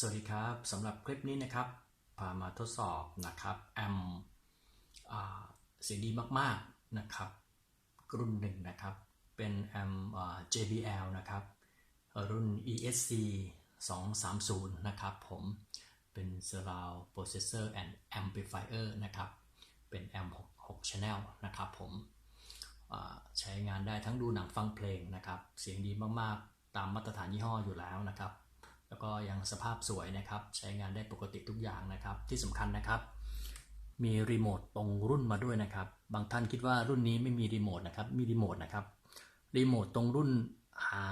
สวัสดีครับสำหรับคลิปนี้นะครับพามาทดสอบนะครับแอมอเสียงดีมากๆนะครับรุ่นหนึ่งนะครับ เป็นแอม JBL นะครับ รุ่น ESC 230 นะครับผมเป็น Surround Processor and Amplifier นะครับ เป็นแอม6 Channel นะครับผมใช้งานได้ทั้งดูหนังฟังเพลงนะครับ เสียงดีมากๆ ตามมาตรฐานยี่ห้ออยู่แล้วนะครับ แล้วก็ยังสภาพสวยนะครับ ใช้งานได้ปกติทุกอย่างนะครับ ที่สำคัญนะครับ มีรีโมทตรงรุ่นมาด้วยนะครับ บางท่านคิดว่ารุ่นนี้ไม่มีรีโมทนะครับ มีรีโมทนะครับ รีโมทตรงรุ่นหา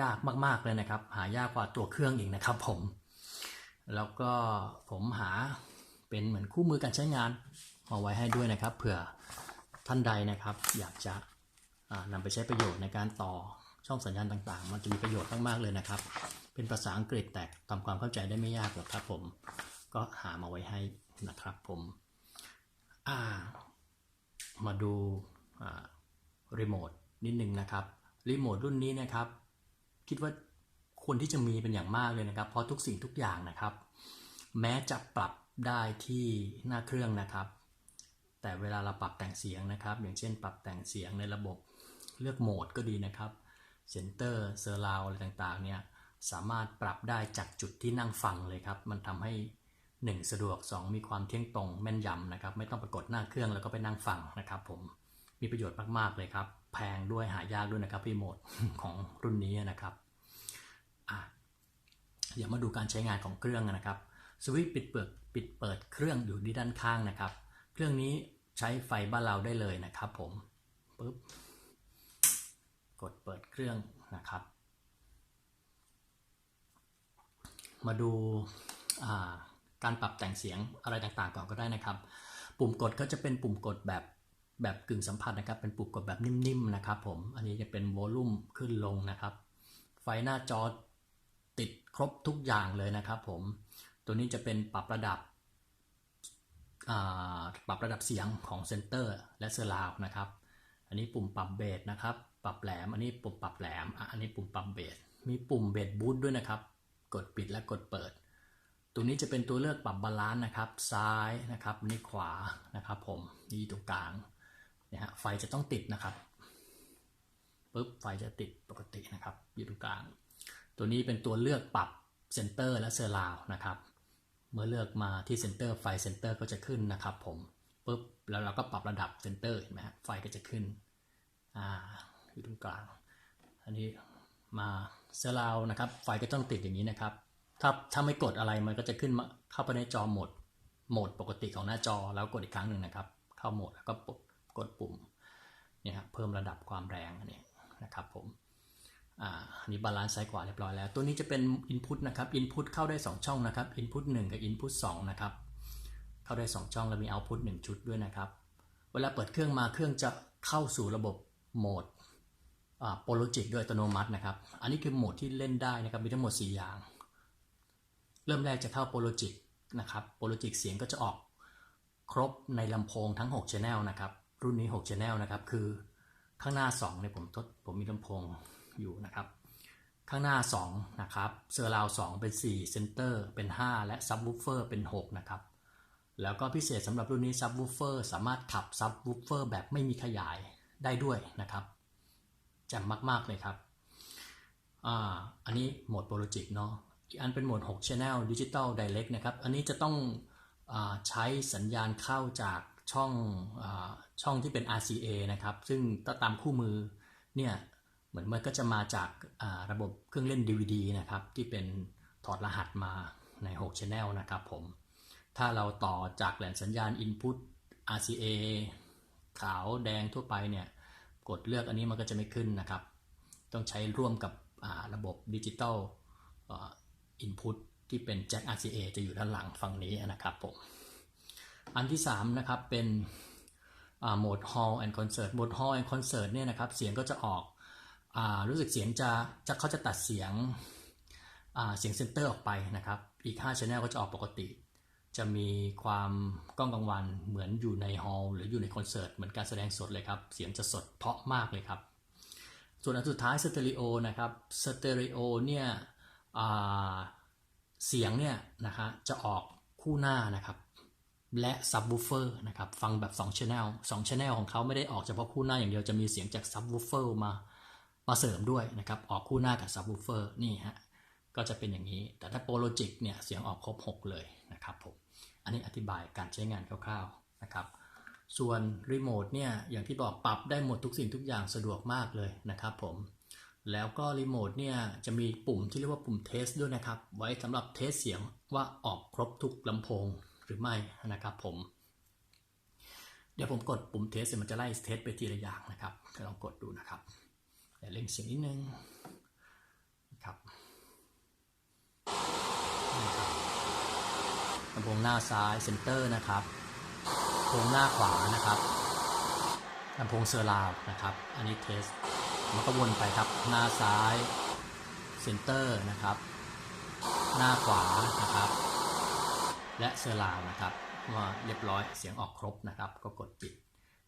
ยากมากๆเลยนะครับ หายากกว่าตัวเครื่องอีกนะครับ ผม แล้วก็ผมหาเป็นเหมือนคู่มือการใช้งานมาไว้ให้ด้วยนะครับ เผื่อท่านใดนะครับ อยากจะนำไปใช้ประโยชน์ในการต่อช่องสัญญาณต่างๆ มันจะมีประโยชน์มากๆเลยนะครับเป็นภาษาอังกฤษแต่ทำความเข้าใจได้ไม่ยากหรอกครับผม ก็หามาไว้ให้นะครับผมอ่ามาดูรีโมทนิดนึงนะครับรีโมทรุ่นนี้นะครับ คิดว่าควรที่จะมีเป็นอย่างมากเลยนะครับ เพราะทุกสิ่งทุกอย่างนะครับ แม้จะปรับได้ที่หน้าเครื่องนะครับ แต่เวลาเราปรับแต่งเสียงนะครับ อย่างเช่น ปรับแต่งเสียงในระบบเลือกโหมดก็ดีนะครับเซนเตอร์เซอร์ราวอะไรต่างๆเนี่ย สามารถปรับได้จากจุดที่นั่งฟังเลยครับ มันทำให้ 1 สะดวก 2 มีความเที่ยงตรงแม่นยำนะครับ ไม่ต้องไปกดหน้าเครื่องแล้วก็ไปนั่งฟังนะครับผมมีประโยชน์มากๆเลยครับ แพงด้วยหายากด้วยนะครับรีโมทของรุ่นนี้นะครับอะเดี๋ยวมาดูการใช้งานของเครื่องนะครับสวิตช์ปิดเปิดปิดเปิดเครื่องอยู่ที่ด้านข้างนะครับ เครื่องนี้ใช้ไฟบ้านเราได้เลยนะครับผมปึ๊บกดเปิดเครื่องนะครับ มาดูาการปรับแต่งเสียงอะไรต่างๆก่อนก็ได้นะครับ ปุ่มกดก็จะเป็นปุ่มกดแบบแบบกึ่งสัมผัสนะครับ เป็นปุ่มกดแบบนิ่มๆนะครับผม อันนี้จะเป็นโวลูมขึ้นลงนะครับ ไฟหน้าจอติดครบทุกอย่างเลยนะครับผม ตัวนี้จะเป็นปรับระดับปรับระดับเสียงของเซนเตอร์และเซอร์ราวนะครับ อันนี้ปุ่มปรับเบสนะครับ ปรับแหลม อันนี้ปุ่มปรับแหลม อันนี้ปุ่มปรับเบส มีปุ่มเบสบูทด้วยนะครับ กดปิดและกดเปิดตัวนี้จะเป็นตัวเลือกปรับบาลานซ์นะครับ ซ้ายนะครับนี่ขวานะครับ ผมนี่ตรงกลางนี่ยฮะไฟจะต้องติดนะครับปุ๊บไฟจะติดปกตินะครับอยู่ตรงกลาง ตัวนี้เป็นตัวเลือกปรับเซนเตอร์และเซอร์ราวนะครับ เมื่อเลือกมาที่เซนเตอร์ไฟเซนเตอร์ก็จะขึ้นนะครับ ผมปุ๊บแล้วเราก็ปรับระดับเซนเตอร์เห็นไหมฮะไฟก็จะขึ้นอ่าอยู่ตรงกลาง อันนี้มา เซอร์ราวนะครับ ไฟก็ต้องติดอย่างนี้นะครับ ถ้าถ้าไม่กดอะไรมันก็จะขึ้นมาเข้าไปในจอโหมดโหมดปกติของหน้าจอแล้วกดอีกครั้งหนึ่งนะครับ เข้าโหมดแล้วก็กดกดปุ่มเนี่ยครับเพิ่มระดับความแรงนนี้นะครับผมอ่าอันนี้บาลานซ์ซ้ายขวาเรียบร้อยแล้ว ตัวนี้จะเป็น Input นะครับ Input เข้าได้ 2 ช่องนะครับ Input 1 กับ Input 2 นะครับ เข้าได้ 2 ช่องแล้วมี Output 1 ชุดด้วยนะครับ เวลาเปิดเครื่องมาเครื่องจะเข้าสู่ระบบโหมด โปรโลจิกโดยอัตโนมัตินะครับ อันนี้คือโหมดที่เล่นได้นะครับ มีทั้งหมด 4 อย่าง เริ่มแรกจะเข้าโปรโลจิกนะครับโปรโลจิกเสียงก็จะออกครบในลำโพงทั้ง 6 Channel นะครับ รุ่นนี้ 6 Channel นะครับ คือข้างหน้า2เนี่ยผมทดผมมีลำโพงอยู่นะครับ ข้างหน้า 2 นะครับเซอร์ราว2เป็น 4 เซนเตอร์เป็น 5 และซับวูฟเฟอร์เป็น 6 นะครับ แล้วก็พิเศษสำหรับรุ่นนี้ซับวูฟเฟอร์สามารถขับซับวูฟเฟอร์แบบไม่มีขยายได้ด้วยนะครับ แจ่มมากๆเลยครับอ่าอันนี้โหมดโปรโลจิกเนาะอันเป็นโหมด6 Channel Digital Direct นะครับ อันนี้จะต้องอใช้สัญญาณเข้าจากช่องอช่องที่เป็น RCA นะครับ ซึ่งถ้าตามคู่มือเนี่ยเหมือนมันก็จะมาจาการะบบเครื่องเล่น DVD นะครับ ที่เป็นถอดรหัสมาใน6 Channel นะครับผม ถ้าเราต่อจากแหล่งสัญญาณ Input RCA ขาวแดงทั่วไปเนี่ย กดเลือกอันนี้มันก็จะไม่ขึ้นนะครับ ต้องใช้ร่วมกับระบบดิจิตอลอินพุตที่เป็นแจ็ค RCA จะอยู่ด้านหลังฝั่งนี้นะครับผม อันที่ 3 นะครับเป็นโหมด Hall and Concert โหมด Hall and Concert เนี่ยนะครับเสียงก็จะออกอรู้สึกเสียงจะจะเขาจะตัดเสียงเสียงเซนเตอร์ออกไปนะครับ อีก 5 Channel ก็จะออกปกติ จะมีความกล้องกลางวันเหมือนอยู่ในฮอลล์หรืออยู่ในคอนเสิร์ตเหมือนการแสดงสดเลยครับ เสียงจะสดเพราะมากเลยครับ ส่วนอันสุดท้ายสเตอริโอนะครับสเตอริโอเนี่ยเสียงเนี่ยนะฮะจะออกคู่หน้านะครับและซับ w ูเฟอร์นะครับฟังแบบ2 Channel 2 Channel ของเขาไม่ได้ออกเฉพาะคู่หน้าอย่างเดียวจะมีเสียงจากซับ w ูเฟอร์มามาเสริมด้วยนะครับออกคู่หน้ากับซับ w ูเฟอร์นี่ฮะก็จะเป็นอย่างนี้ แต่ถ้าโปรโลจิกเนี่ยเสียงออกครบ 6 เลยนะครับผม อันนี้อธิบายการใช้งานคร่าวๆนะครับ ส่วนรีโมทเนี่ยอย่างที่บอกปรับได้หมดทุกสิ่งทุกอย่างสะดวกมากเลยนะครับผม แล้วก็รีโมทเนี่ยจะมีปุ่มที่เรียกว่าปุ่มเทสด้วยนะครับ ไว้สำหรับเทสเสียงว่าออกครบทุกลำโพงหรือไม่นะครับผม เดี๋ยวผมกดปุ่มเทสมันจะไล่เทสไปทีละอย่างนะครับลองกดดูนะครับเดี๋ยวเล่งเสียงนิดนึงครับนี่ครับ ลำโพงหน้าซ้ายเซนเตอร์นะครับลำโพงหน้าขวานะครับลำโพงเซอร์ราวนะครับ อันนี้เทสมันก็วนไปครับหน้าซ้ายเซนเตอร์นะครับ หน้าขวานะครับ และเซอร์ราวนะครับว่าเรียบร้อยเสียงออกครบนะครับ ก็กดปิด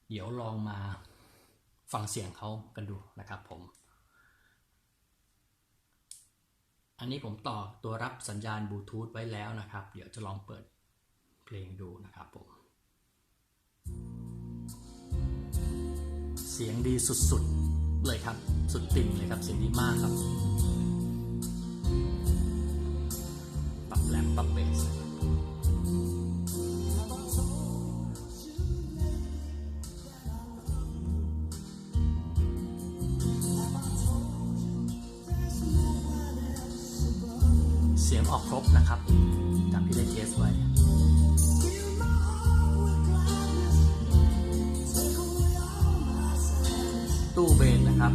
เดี๋ยวลองมาฟังเสียงเขากันดูนะครับผม อันนี้ผมต่อตัวรับสัญญาณบลูทูธไว้แล้วนะครับ เดี๋ยวจะลองเปิดเพลงดูนะครับผม เสียงดีสุดๆเลยครับ สุดติ่งเลยครับ เสียงดีมากครับ ปรับแรมปรับเบส ออกครบนะครับตามที่ได้เทสไว้ตู้เบนนะครับ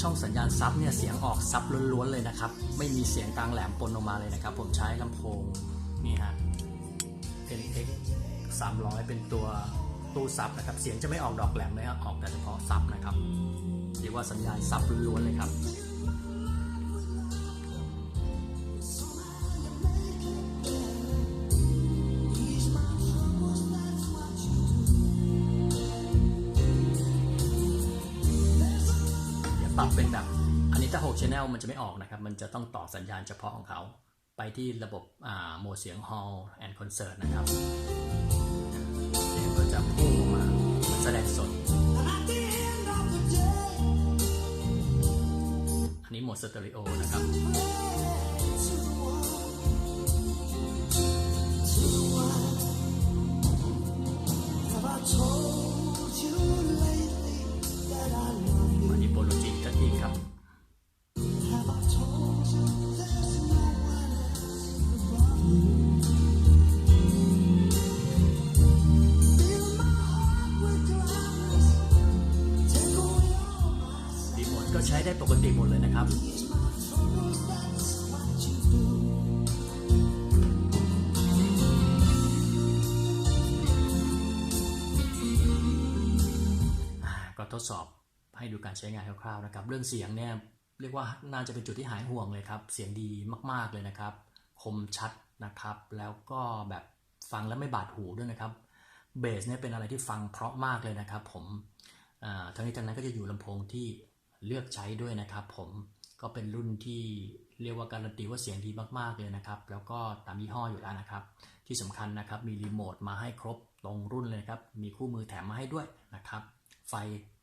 ช่องสัญญาณซับเนี่ยเสียงออกซับล้วนๆเลยนะครับ ไม่มีเสียงกลางแหลมปนออกมาเลยนะครับ ผมใช้ลำโพงนี่ฮะ NX 300 เป็นตัวตู้ซับนะครับ เสียงจะไม่ออกดอกแหลมเลยครับออกแต่เฉพาะซับนะครับ เรียกว่าสัญญาณซับล้วนเลยครับเดี๋ยวปรับเป็นแบบอันนี้ถ้า6 Channel มันจะไม่ออกนะครับ มันจะต้องต่อสัญญาณเฉพาะของเขา ไปที่ระบบโหมดเสียง Hall and Concert นะครับเสียงก็จะพุ่งออกมาแสดงสด สเตอริโอนะครับอั ทดสอบให้ดูการใช้งานคร่าวๆนะครับ เรื่องเสียงเนี่ยเรียกว่าน่าจะเป็นจุดที่หายห่วงเลยครับ เสียงดีมากๆเลยนะครับ คมชัดนะครับ แล้วก็แบบฟังแล้วไม่บาดหูด้วยนะครับ เบสเนี่ยเป็นอะไรที่ฟังเพราะมากเลยนะครับ ผมอ่าทั้งนี้ทั้งนั้นก็จะอยู่ลำโพงที่เลือกใช้ด้วยนะครับ ผมก็เป็นรุ่นที่เรียกว่าการันตีว่าเสียงดีมากๆเลยนะครับ แล้วก็ตามยี่ห้ออยู่แล้วนะครับ ที่สำคัญนะครับมีรีโมทมาให้ครบตรงรุ่นเลยครับ มีคู่มือแถมมาให้ด้วยนะครับ ไฟ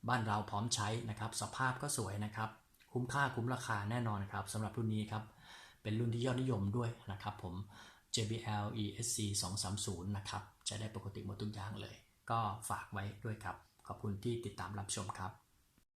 บ้านเราพร้อมใช้นะครับ สภาพก็สวยนะครับ คุ้มค่าคุ้มราคาแน่นอนครับสำหรับรุ่นนี้ครับ เป็นรุ่นที่ยอดนิยมด้วยนะครับผม JBL ESC 230นะครับ ใช้ได้ปกติหมดทุกอย่างเลย ก็ฝากไว้ด้วยครับ ขอบคุณที่ติดตามรับชมครับ